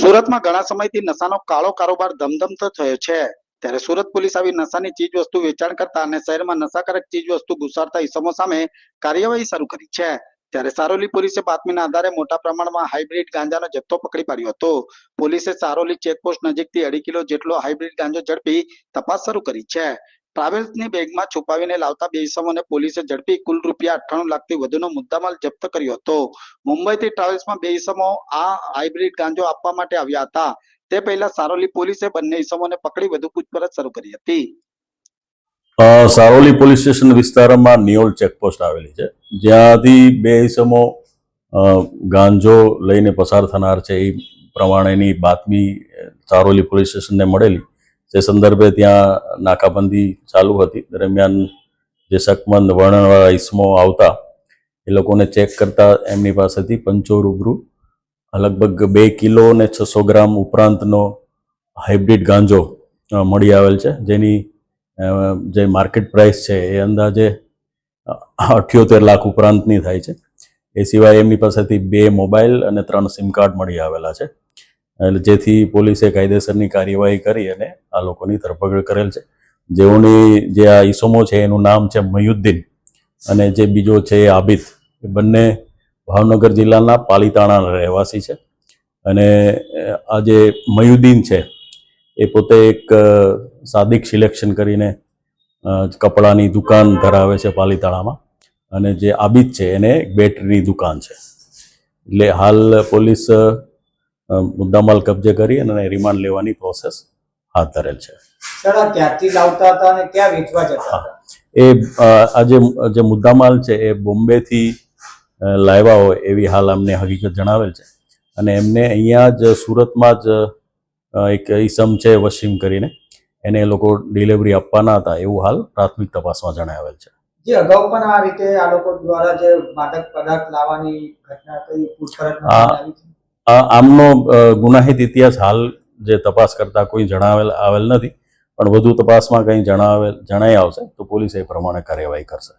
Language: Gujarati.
સુરતમાં ઘણા સમયથી નશાનો કાળો કારોબાર ધમધમતો થયો છે. ત્યારે સુરત પોલીસ આવી નશાની ચીજ વસ્તુ વેચાણ કરતા અને શહેરમાં નશાકારક ચીજ વસ્તુ ઘુસાડતા ઇસમો સામે કાર્યવાહી શરૂ કરી છે. ત્યારે સારોલી પોલીસે બાતમીના આધારે મોટા પ્રમાણમાં હાઇબ્રિડ ગાંજાનો જથ્થો પકડી પાડ્યો હતો. પોલીસે સારોલી ચેકપોસ્ટ નજીકથી અઢી કિલો જેટલો હાઇબ્રિડ ગાંજો ઝડપી તપાસ શરૂ કરી છે. ટ્રાવેલ્સની બેગમાં છુપાવીને લાવતા બે ઇસમોને પોલીસે ઝડપી કુલ રૂપિયા અઠ્ઠાણું લાખથી વધુનો મુદ્દામાલ જપ્ત કર્યો હતો. મુંબઈથી ટ્રાવેલ્સમાં બે ઇસમો આ હાઇબ્રિડ ગાંજો આપવા માટે આવ્યા હતા. તે પહેલા સારોલી પોલીસે બંને ઇસમોને પકડી વધુ પૂછપરછ શરૂ કરી હતી. સારોલી પોલીસ સ્ટેશન વિસ્તારમાં નિયોલ ચેકપોસ્ટ આવેલી છે. જ્યાંથી બે ઇસમો ગાંજો લઈને પસાર થનાર છે. એ પ્રમાણેની બાતમી સારોલી પોલીસ સ્ટેશનને મળેલી. તે સંદર્ભે ત્યાં નાકાબંધી ચાલુ હતી. દરમિયાન જે શકમંદ વર્ણનવાળા ઇસમો આવતા, એ લોકોને ચેક કરતા એમની પાસેથી પંચો રૂબરૂ લગભગ બે કિલો ને છસો ગ્રામ ઉપરાંતનો હાઇબ્રિડ ગાંજો મળી આવેલ છે. જેની જે માર્કેટ પ્રાઇસ છે એ અંદાજે અઠ્યોતેર લાખ ઉપરાંતની થાય છે. એ સિવાય એમની પાસેથી બે મોબાઈલ અને ત્રણ સિમ કાર્ડ મળી આવેલા છે. એટલે જેથી પોલીસે કાયદેસરની કાર્યવાહી કરી અને આ લોકોની ધરપકડ કરેલ છે. જેઓની જે આ ઈસમો છે, એનું નામ છે મયુદ્દીન અને જે બીજો છે એ આબિદ. એ બંને ભાવનગર જિલ્લાના પાલીતાણાના રહેવાસી છે. અને આ જે મયુદ્દીન છે, એ પોતે એક સાદિક સિલેક્શન કરીને કપડાની દુકાન ધરાવે છે પાલીતાણામાં. અને જે આબિદ છે, એને એક બેટરીની દુકાન છે. એટલે હાલ પોલીસ મુદ્દામાલ કબજે કરી અને રિમાન્ડ લેવાની પ્રોસેસ હાથ ધરેલ છે. એ આજે જે મુદ્દામાલ છે એ બોમ્બેથી લાવ્યા હોય એવી હાલ અમને હકીકત જણાવેલ છે. અને એમને અહીંયા જ સુરતમાં જ એક ઈસમ છે વસીમ કરીને. એને એ લોકો ડિલિવરી આપવાના હતા એવું હાલ પ્રાથમિક તપાસમાં જણાવેલ છે. જે અગાઉ પણ આ રીતે આ લોકો દ્વારા જે માદક પદાર્થ લાવવાની ઘટના કઈ પૂછપરછ આમનો ગુનાહિત ઇતિહાસ હાલ જે તપાસ કરતા કોઈ જણાવેલ, આવેલ નથી, પણ વધુ તપાસમાં કંઈ જણાવેલ, જણાઈ આવશે, તો પોલીસ એ પ્રમાણે કાર્યવાહી કરશે.